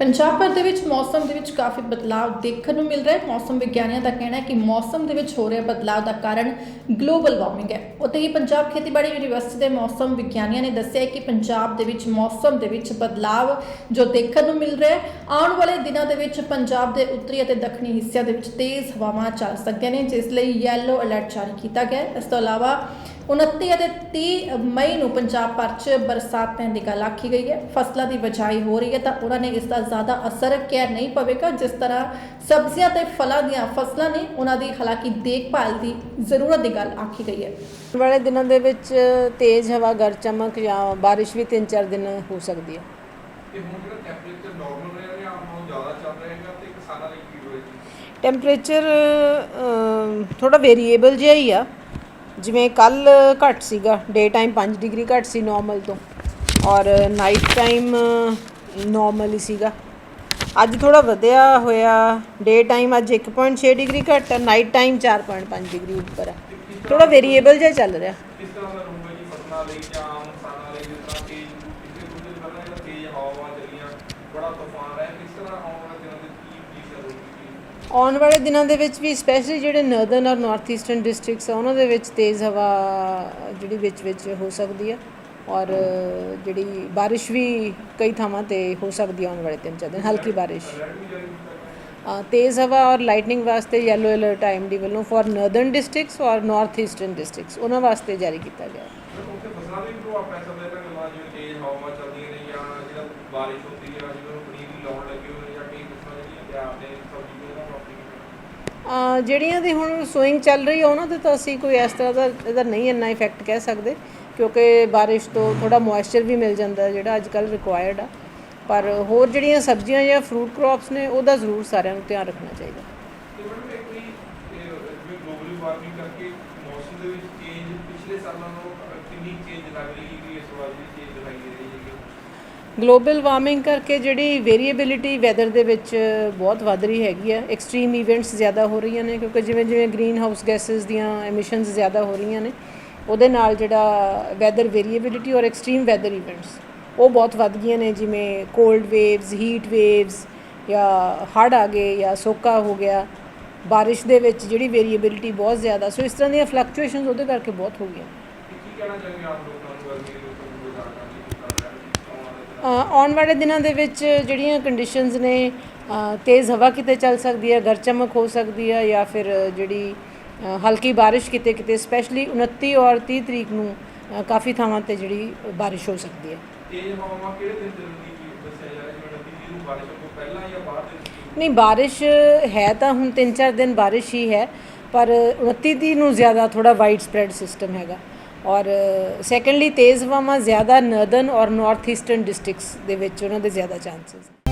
ਪੰਜਾਬ ਭਰ ਦੇ ਵਿੱਚ ਮੌਸਮ ਦੇ ਵਿੱਚ ਕਾਫੀ ਬਦਲਾਅ ਦੇਖਣ ਨੂੰ ਮਿਲ ਰਿਹਾ ਹੈ। ਮੌਸਮ ਵਿਗਿਆਨੀਆਂ ਦਾ ਕਹਿਣਾ ਹੈ ਕਿ ਮੌਸਮ ਦੇ ਵਿੱਚ ਹੋ ਰਿਹਾ ਬਦਲਾਅ ਦਾ ਕਾਰਨ ਗਲੋਬਲ ਵਾਰਮਿੰਗ ਹੈ। ਉੱਥੇ ਹੀ ਪੰਜਾਬ ਖੇਤੀਬਾੜੀ ਯੂਨੀਵਰਸਿਟੀ ਦੇ ਮੌਸਮ ਵਿਗਿਆਨੀਆਂ ਨੇ ਦੱਸਿਆ ਕਿ ਪੰਜਾਬ ਦੇ ਵਿੱਚ ਮੌਸਮ ਦੇ ਵਿੱਚ ਬਦਲਾਅ ਜੋ ਦੇਖਣ ਨੂੰ ਮਿਲ ਰਿਹਾ ਹੈ। ਆਉਣ ਵਾਲੇ ਦਿਨਾਂ ਦੇ ਵਿੱਚ ਪੰਜਾਬ ਦੇ ਉੱਤਰੀ ਅਤੇ ਦੱਖਣੀ ਹਿੱਸਿਆਂ ਦੇ ਵਿੱਚ ਤੇਜ਼ ਹਵਾਵਾਂ ਚੱਲ ਸਕਦੀਆਂ ਨੇ, ਜਿਸ ਲਈ ਯੈਲੋ ਅਲਰਟ ਜਾਰੀ ਕੀਤਾ ਗਿਆ ਹੈ। ਇਸ ਤੋਂ ਇਲਾਵਾ 29 ਅਤੇ 30 ਮਈ ਨੂੰ ਪੰਜਾਬ ਭਰ 'ਚ ਬਰਸਾਤ ਪੈਣ ਦੀ ਗੱਲ ਆਖੀ ਗਈ ਹੈ। ਫਸਲਾਂ ਦੀ ਬਚਾਈ ਹੋ ਰਹੀ ਹੈ ਤਾਂ ਉਹਨਾਂ ਨੇ ਇਸ ਦਾ ਜ਼ਿਆਦਾ ਅਸਰ ਕਹਿ ਨਹੀਂ ਪਵੇਗਾ ਜਿਸ ਤਰ੍ਹਾਂ ਸਬਜ਼ੀਆਂ ਤੇ ਫਲਾਂ ਦੀਆਂ ਫਸਲਾਂ ਨੇ ਉਹਨਾਂ ਦੀ ਹਾਲਾਂਕਿ ਦੇਖਭਾਲ ਦੀ ਜ਼ਰੂਰਤ ਦੀ ਗੱਲ ਆਖੀ ਗਈ ਹੈ। ਆਉਣ ਵਾਲੇ ਦਿਨਾਂ ਦੇ ਵਿੱਚ ਤੇਜ਼ ਹਵਾ ਗਰ ਚਮਕ ਜਾਂ ਬਾਰਿਸ਼ ਵੀ 3-4 ਦਿਨ ਹੋ ਸਕਦੀ ਹੈ। ਤੇ ਹੁਣ ਜਿਹੜਾ ਟੈਂਪਰੇਚਰ ਨਾਰਮਲ ਰਿਹਾ ਜਾਂ ਨਾਲੋਂ ਜ਼ਿਆਦਾ ਚੱਲ ਰਿਹਾ ਹੈਗਾ ਤੇ ਕਿਸਾਨਾਂ ਲਈ ਕੀ ਹੋਏਗੀ? ਟੈਂਪਰੇਚਰ ਥੋੜਾ ਵੇਰੀਏਬਲ ਜਿਹਾ ਹੀ ਆ। ਜਿਵੇਂ ਕੱਲ ਘੱਟ ਸੀਗਾ ਡੇ ਟਾਈਮ 5 ਡਿਗਰੀ ਘੱਟ ਸੀ ਨਾਰਮਲ ਤੋਂ ਔਰ ਨਾਈਟ ਟਾਈਮ ਨਾਰਮਲ ਹੀ ਸੀਗਾ ਅੱਜ ਥੋੜਾ ਵਧਿਆ ਹੋਇਆ ਡੇ ਟਾਈਮ ਅੱਜ 1.6 ਡਿਗਰੀ ਘੱਟ ਹੈ ਨਾਈਟ ਟਾਈਮ 4.5 ਡਿਗਰੀ ਉੱਪਰ ਹੈ ਥੋੜਾ ਵੇਰੀਏਬਲ ਜਿਹਾ ਚੱਲ ਰਿਹਾ ਕਿਸ ਤਰ੍ਹਾਂ ਦਾ ਰਹੂਗਾ ਜੀ ਫਸਲਾਂ ਲਈ ਜਾਂ ਆਮ ਇਨਸਾਨਾਂ ਲਈ ਜਿਸ ਤਰ੍ਹਾਂ ਤੇਜ਼ ਪਿਛਲੇ ਕੁਝ ਦਿਨ ਪਹਿਲਾਂ ਜਿਹੜਾ ਤੇਜ਼ ਹਵਾਵਾਂ ਚੱਲੀਆਂ ਬੜਾ ਤੂਫਾਨ ਆਇਆ ਕਿਸ ਤਰ੍ਹਾਂ ਆਉਣ ਵਾਲੇ ਦਿਨਾਂ ਦੇ ਕੀ ਕੀ ਕਰੂਗੀ ਆਉਣ ਵਾਲੇ ਦਿਨਾਂ ਦੇ ਵਿੱਚ ਵੀ ਸਪੈਸ਼ਲੀ ਜਿਹੜੇ ਨਰਦਰਨ ਔਰ ਨਾਰਥ ਈਸਟਰਨ ਡਿਸਟ੍ਰਿਕਟਸ ਆ, ਉਹਨਾਂ ਦੇ ਵਿੱਚ ਤੇਜ਼ ਹਵਾ ਜਿਹੜੀ ਵਿੱਚ ਵਿੱਚ ਹੋ ਸਕਦੀ ਹੈ ਔਰ ਜਿਹੜੀ ਬਾਰਿਸ਼ ਵੀ ਕਈ ਥਾਵਾਂ ਤੇ ਹੋ ਸਕਦੀ ਹੈ ਆਉਣ ਵਾਲੇ ਤਿੰਨ ਚਾਰ ਦਿਨ ਹਲਕੀ ਬਾਰਿਸ਼। ਤੇਜ਼ ਹਵਾ ਔਰ ਲਾਈਟਨਿੰਗ ਵਾਸਤੇ ਯੈਲੋ ਅਲਰਟ ਆਈਐਮਡੀ ਵੱਲੋਂ ਫॉर ਨਰਦਰਨ ਡਿਸਟ੍ਰਿਕਟਸ ਔਰ ਨਾਰਥ ਈਸਟਰਨ ਡਿਸਟ੍ਰਿਕਟਸ ਉਹਨਾਂ ਵਾਸਤੇ ਜਾਰੀ ਕੀਤਾ ਗਿਆ। ਹੈ ਫਿਰ ਉੱਥੇ ਫਸਲਾਂ ਦੇ ਵੀ ਪ੍ਰਭਾਵ ਪੈ ਸਕਦਾ ਹੈ ਤਾਂ ਗੱਲਾਂ ਜਿਵੇਂ ਤੇਜ਼ ਹਵਾਵਾਂ ਚੱਲਦੀਆਂ ਨੇ ਜਾਂ ਜਿਹੜਾ ਬਾਰਿਸ਼ ਹੁੰਦੀ ਹੈ ਜਿਵੇਂ ਹੁਣ ਪਨੀਰੀ ਲਾਉਣ ਲੱਗੇ ਹੋਏ ਜਾਂ ਕਈ ਫਸਲਾਂ ਜਿਹੜੀਆਂ ਤਿਆਰ ਨੇ ਸਬਜ਼ੀ ਦੇ ਉਹਨਾਂ ਨੂੰ ਆਪਣੀ ਅ, ਜਿਹੜੀਆਂ ਦੀ ਹੁਣ ਸੋਇੰਗ ਚੱਲ ਰਹੀ ਆ ਉਹਨਾਂ ਤੇ ਤਾਂ ਅਸੀਂ ਕੋਈ ਇਸ ਤਰ੍ਹਾਂ ਦਾ ਇਹਦਾ ਨਹੀਂ ਇੰਨਾ ਇਫੈਕਟ ਕਹਿ ਸਕਦੇ ਕਿਉਂਕਿ ਬਾਰਿਸ਼ ਤੋਂ ਥੋੜਾ ਮੋਇਸਚਰ ਵੀ ਮਿਲ ਜਾਂਦਾ ਹੈ, ਜਿਹੜਾ ਅੱਜ ਕੱਲ ਰਿਕੁਆਇਰਡ ਆ। ਪਰ ਹੋਰ ਜਿਹੜੀਆਂ ਸਬਜ਼ੀਆਂ ਜਾਂ ਫਰੂਟ ਕ੍ਰੌਪਸ ਨੇ ਉਹਦਾ ਜ਼ਰੂਰ ਸਾਰਿਆਂ ਨੂੰ ਧਿਆਨ ਰੱਖਣਾ ਚਾਹੀਦਾ ਤੇ ਮੈਡਮ ਇੱਕ ਵੀ ਇਹ ਜਿਵੇਂ ਗਲੋਬਲ ਵਾਰਮਿੰਗ ਕਰਕੇ ਮੌਸਮ ਦੇ ਵਿੱਚ ਚੇਂਜ ਪਿਛਲੇ ਸਾਲਾਂ ਨਾਲੋਂ ਕਿੰਨੀ ਚੇਂਜ ਲੱਗ ਰਹੀ ਹੈ ਕਿ ਇਸ ਵਾਰ ਜਿਹੜੀ ਚੇਂਜ ਦਿਖਾਈ ਦੇ ਰਹੀ ਹੈ ਗਲੋਬਲ ਵਾਰਮਿੰਗ ਕਰਕੇ ਜਿਹੜੀ ਵੇਰੀਏਬਿਲਿਟੀ ਵੈਦਰ ਦੇ ਵਿੱਚ ਬਹੁਤ ਵੱਧ ਰਹੀ ਹੈਗੀ ਆ ਐਕਸਟ੍ਰੀਮ ਇਵੈਂਟਸ ਜ਼ਿਆਦਾ ਹੋ ਰਹੀਆਂ ਨੇ ਕਿਉਂਕਿ ਜਿਵੇਂ ਜਿਵੇਂ ਗ੍ਰੀਨ ਹਾਊਸ ਗੈਸਸ ਦੀਆਂ ਐਮਿਸ਼ਨਸ ਜ਼ਿਆਦਾ ਹੋ ਰਹੀਆਂ ਨੇ, ਉਹਦੇ ਨਾਲ ਜਿਹੜਾ ਵੈਦਰ ਵੇਰੀਏਬਿਲਿਟੀ ਔਰ ਐਕਸਟ੍ਰੀਮ ਵੈਦਰ ਇਵੈਂਟਸ ਉਹ ਬਹੁਤ ਵੱਧ ਗਈਆਂ ਨੇ। ਜਿਵੇਂ ਕੋਲਡ ਵੇਵਸ ਹੀਟ ਵੇਵਸ ਜਾਂ ਹੜ੍ਹ ਆ ਗਏ ਜਾਂ ਸੋਕਾ ਹੋ ਗਿਆ। ਬਾਰਿਸ਼ ਦੇ ਵਿੱਚ ਜਿਹੜੀ ਵੇਰੀਏਬਿਲਿਟੀ ਬਹੁਤ ਜ਼ਿਆਦਾ ਸੋ ਇਸ ਤਰ੍ਹਾਂ ਦੀਆਂ ਫਲਕਚੁਏਸ਼ਨਸ ਉਹਦੇ ਕਰਕੇ ਬਹੁਤ ਹੋ ਗਈਆਂ। ਕੀ ਕਹਿਣਾ ਚਾਹੁੰਦੇ ਆਪ ਲੋਕਾਂ ਨੂੰ ਗਰਮੀ ਆਉਣ ਵਾਲੇ ਦਿਨਾਂ ਦੇ ਵਿੱਚ ਜਿਹੜੀਆਂ ਕੰਡੀਸ਼ਨਸ ਨੇ ਤੇਜ਼ ਹਵਾ ਕਿਤੇ ਚੱਲ ਸਕਦੀ ਹੈ ਗਰ ਚਮਕ ਹੋ ਸਕਦੀ ਹੈ ਜਾਂ ਫਿਰ ਜਿਹੜੀ ਹਲਕੀ ਬਾਰਿਸ਼ ਕਿਤੇ ਕਿਤੇ ਸਪੈਸ਼ਲੀ 29 ਔਰ 30 ਤਰੀਕ ਨੂੰ ਕਾਫੀ ਥਾਵਾਂ ਤੇ ਜਿਹੜੀ ਬਾਰਿਸ਼ ਹੋ ਸਕਦੀ ਹੈ। ਤੇਜ਼ ਹਵਾਵਾਂ ਕਿਹੜੇ ਦਿਨ ਦੀ ਦੱਸਿਆ ਜਾ ਰਿਹਾ ਜਿਵੇਂ ਨਦੀ ਨੂੰ ਬਾਰਿਸ਼ ਤੋਂ ਪਹਿਲਾਂ ਜਾਂ ਬਾਅਦ ਦੇ ਵਿੱਚ ਨਹੀਂ, ਬਾਰਿਸ਼ ਹੈ ਤਾਂ ਹੁਣ 3-4 ਦਿਨ ਬਾਰਿਸ਼ ਹੀ ਹੈ, ਪਰ 29 ਦੀ ਨੂੰ ਜ਼ਿਆਦਾ ਥੋੜਾ ਵਾਈਡ ਸਪਰੈਡ ਸਿਸਟਮ ਹੈਗਾ। ਔਰ ਸੈਕੰਡਲੀ ਤੇਜ਼ ਹਵਾਵਾਂ ਜ਼ਿਆਦਾ ਨਰਦਰਨ ਔਰ ਨਾਰਥ ਈਸਟਰਨ ਡਿਸਟ੍ਰਿਕਟਸ ਦੇ ਵਿੱਚ ਉਹਨਾਂ ਦੇ ਜ਼ਿਆਦਾ ਚਾਂਸਸ